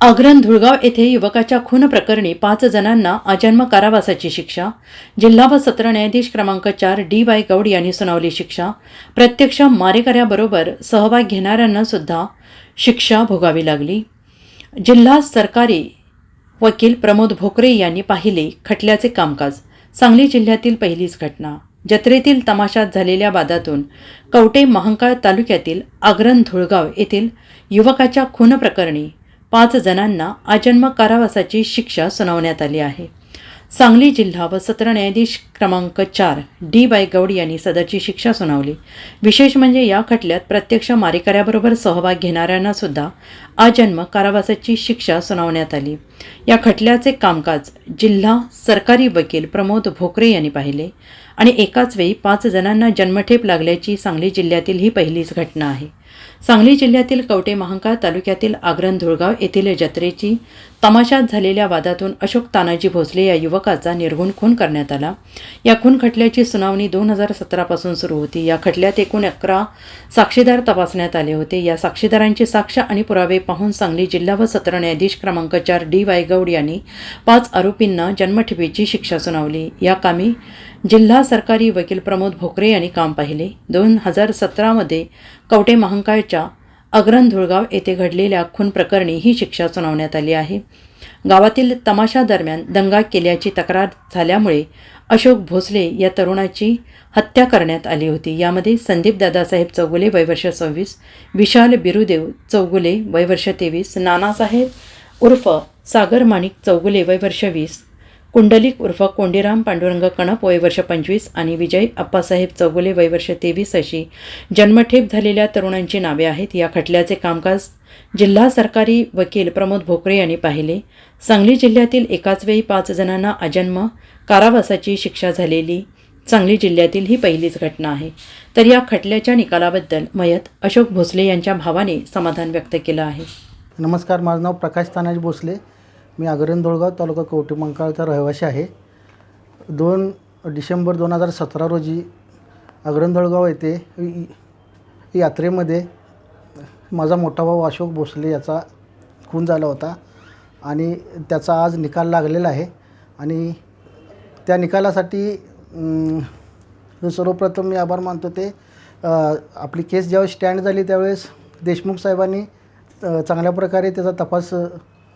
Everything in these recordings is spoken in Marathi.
अग्रन धुळगाव येथे युवकाच्या खून प्रकरणी पाच जणांना अजन्म कारावासाची शिक्षा. जिल्हा व सत्र न्यायाधीश क्रमांक चार डी वाय गौड यांनी सुनावली शिक्षा. प्रत्यक्ष मारेकऱ्याबरोबर सहभाग घेणाऱ्यांना सुद्धा शिक्षा भोगावी लागली. जिल्हा सरकारी वकील प्रमोद भोकरे यांनी पाहिले खटल्याचे कामकाज. सांगली जिल्ह्यातील पहिलीच घटना. जत्रेतील तमाशात झालेल्या वादातून कवटे महांकाळ तालुक्यातील आग्रन धुळगाव येथील युवकाच्या खून प्रकरणी पाच जणांना आजन्म कारावासाची शिक्षा सुनावण्यात आली आहे. सांगली जिल्हा व सत्र न्यायाधीश क्रमांक चार डी बाय गौड यांनी सदरची शिक्षा सुनावली. विशेष म्हणजे या खटल्यात प्रत्यक्ष मारेकऱ्याबरोबर सहभाग घेणाऱ्यांना सुद्धा आजन्म कारावासाची शिक्षा सुनावण्यात आली. या खटल्याचे कामकाज जिल्हा सरकारी वकील प्रमोद भोकरे यांनी पाहिले. आणि एकाच वेळी पाच जणांना जन्मठेप लागल्याची सांगली जिल्ह्यातील ही पहिलीच घटना आहे. सांगली जिल्ह्यातील कवटे महांकाळ तालुक्यातील आग्रन धुळगाव येथील जत्रेची तमाशात झालेल्या वादातून अशोक तानाजी भोसले या युवकाचा निर्गुण खून करण्यात आला. या खून खटल्याची सुनावणी दोन हजार सतरापासून सुरू होती. या खटल्यात एकूण अकरा साक्षीदार तपासण्यात आले होते. या साक्षीदारांची साक्ष आणि पुरावे पाहून सांगली जिल्हा व सत्र न्यायाधीश क्रमांक चार डी वाय गौड यांनी पाच आरोपींना जन्मठेपेची शिक्षा सुनावली. या कामी जिल्हा सरकारी वकील प्रमोद भोकरे यांनी काम पाहिले. दोन हजार सतरामध्ये कवटे महांकाळच्या अग्रन धुळगाव येथे घडलेल्या खून प्रकरणी ही शिक्षा सुनावण्यात आली आहे. गावातील तमाशादरम्यान दंगा केल्याची तक्रार झाल्यामुळे अशोक भोसले या तरुणाची हत्या करण्यात आली होती. यामध्ये संदीप दादासाहेब चौगुले वयवर्ष सव्वीस विशाल बिरुदेव चौगुले वयवर्ष तेवीस नानासाहेब उर्फ सागर माणिक चौगुले वयवर्ष वीस कुंडलिक उर्फ कोंडीराम पांडुरंग कणप वयवर्ष पंचवीस आणि विजय अप्पासाहेब चौगुले वयवर्ष तेवीस अशी जन्मठेप झालेल्या तरुणांची नावे आहेत. या खटल्याचे कामकाज जिल्हा सरकारी वकील प्रमोद भोकरे यांनी पाहिले. सांगली जिल्ह्यातील एकाच वेळी पाच जणांना अजन्म कारावासाची शिक्षा झालेली सांगली जिल्ह्यातील ही पहिलीच घटना आहे. तर या खटल्याच्या निकालाबद्दल मयत अशोक भोसले यांच्या भावाने समाधान व्यक्त केलं आहे. नमस्कार माझं नाव प्रकाश तानाजी भोसले. मी आगरन तालुका कवटे मंकाळचा रहिवासी आहे. दोन डिसेंबर दोन हजार सतरा रोजी आगरन येथे यात्रेमध्ये माझा मोठा भाऊ अशोक भोसले याचा खून झाला होता आणि त्याचा आज निकाल लागलेला आहे. आणि त्या निकालासाठी सर्वप्रथम मी आभार मानतो ते आपली केस ज्यावेळेस स्टँड झाली त्यावेळेस देशमुख साहेबांनी चांगल्या प्रकारे त्याचा तपास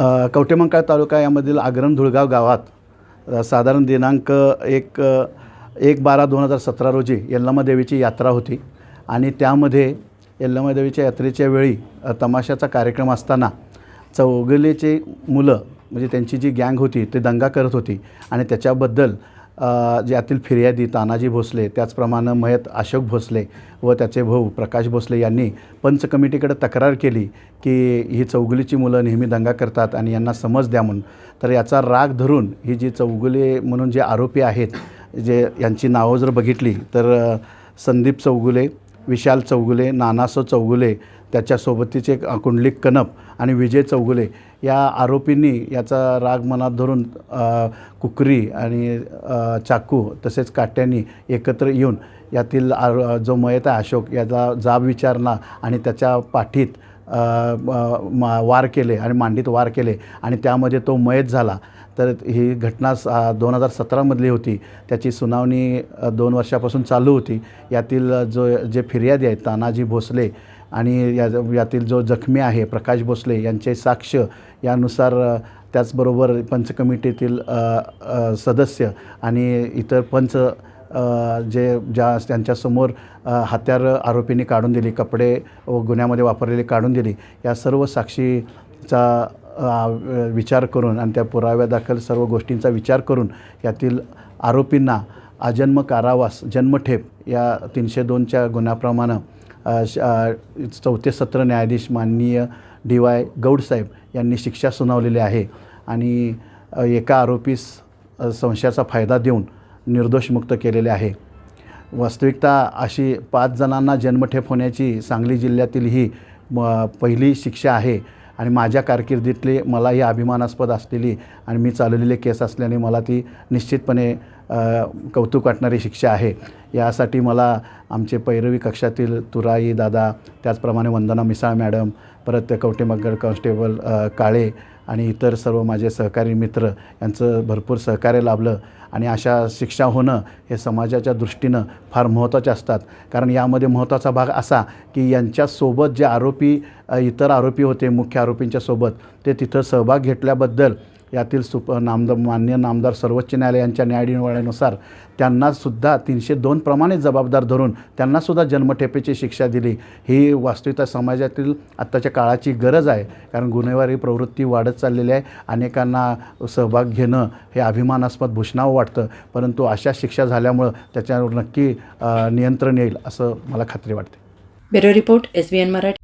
कवटेमंकाळ तालुका यामधील आग्रम धुळगाव गावात साधारण दिनांक एक एक बारा दोन हजार सतरा रोजी यल्लमा देवीची यात्रा होती. आणि त्यामध्ये यल्लमा देवीच्या यात्रेच्या वेळी तमाशाचा कार्यक्रम असताना चौगलेचे मुलं म्हणजे त्यांची जी गँग होती ते दंगा करत होती. आणि त्याच्याबद्दल ज्यातील फिर्यादी तानाजी भोसले त्याचप्रमाणे मयत अशोक भोसले व त्याचे भाऊ प्रकाश भोसले यांनी पंच कमिटीकडे तक्रार केली की ही चौगुलीची मुलं नेहमी दंगा करतात आणि यांना समज द्या म्हणून. तर याचा राग धरून ही जी चौगुले म्हणून जे आरोपी आहेत जे यांची नावं जर बघितली तर संदीप चौगुले विशाल चौगुले नानासो चौगुले त्याच्यासोबतीचे एक कुंडलिक कनप आणि विजय चौगुले या आरोपींनी याचा राग मनात धरून कुकरी आणि चाकू तसेच काट्यांनी एकत्र येऊन यातील आरो जो मयत आहे अशोक याचा जाब विचारणा आणि त्याच्या पाठीत मा- वार केले आणि मांडीत वार केले आणि त्यामध्ये तो मयत झाला. तर ही घटना स- दोन हजार सतरामधली होती. त्याची सुनावणी दोन वर्षापासून चालू होती. यातील जो जे फिर्यादी आहेत तानाजी भोसले आणि या यातील जो जखमी आहे प्रकाश भोसले यांचे साक्ष यानुसार त्याचबरोबर पंच कमिटीतील सदस्य आणि इतर पंच जे ज्या त्यांच्यासमोर अ, हत्यार आरोपींनी काढून दिली कपडे व गुन्ह्यामध्ये वापरलेली काढून दिली या सर्व साक्षीचा विचार करून आणि त्या पुराव्यादाखल सर्व गोष्टींचा विचार करून यातील आरोपींना आजन्म कारावास जन्मठेप या तीनशे दोनच्या गुन्ह्याप्रमाणे चौथे सत्र न्यायाधीश माननीय डी वाय गौडसाहेब यांनी शिक्षा सुनावलेली आहे आणि एका आरोपीस संशयाचा फायदा देऊन निर्दोष मुक्त केलेले आहे. वास्तविकता अशी पाच जणांना जन्मठेप होण्याची सांगली जिल्ह्यातील ही म पहिली शिक्षा आहे. आणि माझ्या कारकिर्दीतली मला ही अभिमानास्पद असलेली आणि मी चालवलेले केस असल्याने मला ती निश्चितपणे कौतुक वाटणारी शिक्षा आहे. यासाठी मला आमचे पैरवी कक्षातील तुराई दादा त्याचप्रमाणे वंदना मिसाळ मॅडम परत कवटेमगड कॉन्स्टेबल काळे आणि इतर सर्व माझे सहकारी मित्र यांचं भरपूर सहकार्य लाभलं. आणि अशा शिक्षा होणं हे समाजाच्या दृष्टीनं फार महत्त्वाचे असतात. कारण यामध्ये महत्त्वाचा भाग असा की यांच्यासोबत जे आरोपी इतर आरोपी होते मुख्य आरोपींच्यासोबत ते तिथं सहभाग घेतल्याबद्दल यातील सुप नामदार मान्य नामदार सर्वोच्च न्यायालयांच्या न्यायनिवाड्यानुसार त्यांनासुद्धा तीनशे दोन प्रमाणे जबाबदार धरून त्यांनासुद्धा जन्मठेपेची शिक्षा दिली. ही वास्तविकता समाजातील आत्ताच्या काळाची गरज आहे कारण गुन्हेगारी प्रवृत्ती वाढत चाललेली आहे. अनेकांना सहभाग घेणं हे अभिमानास्पद भूषणावं वाटतं परंतु अशा शिक्षा झाल्यामुळं त्याच्यावर नक्की नियंत्रण येईल असं मला खात्री वाटते. Bureau report S B N Marathi.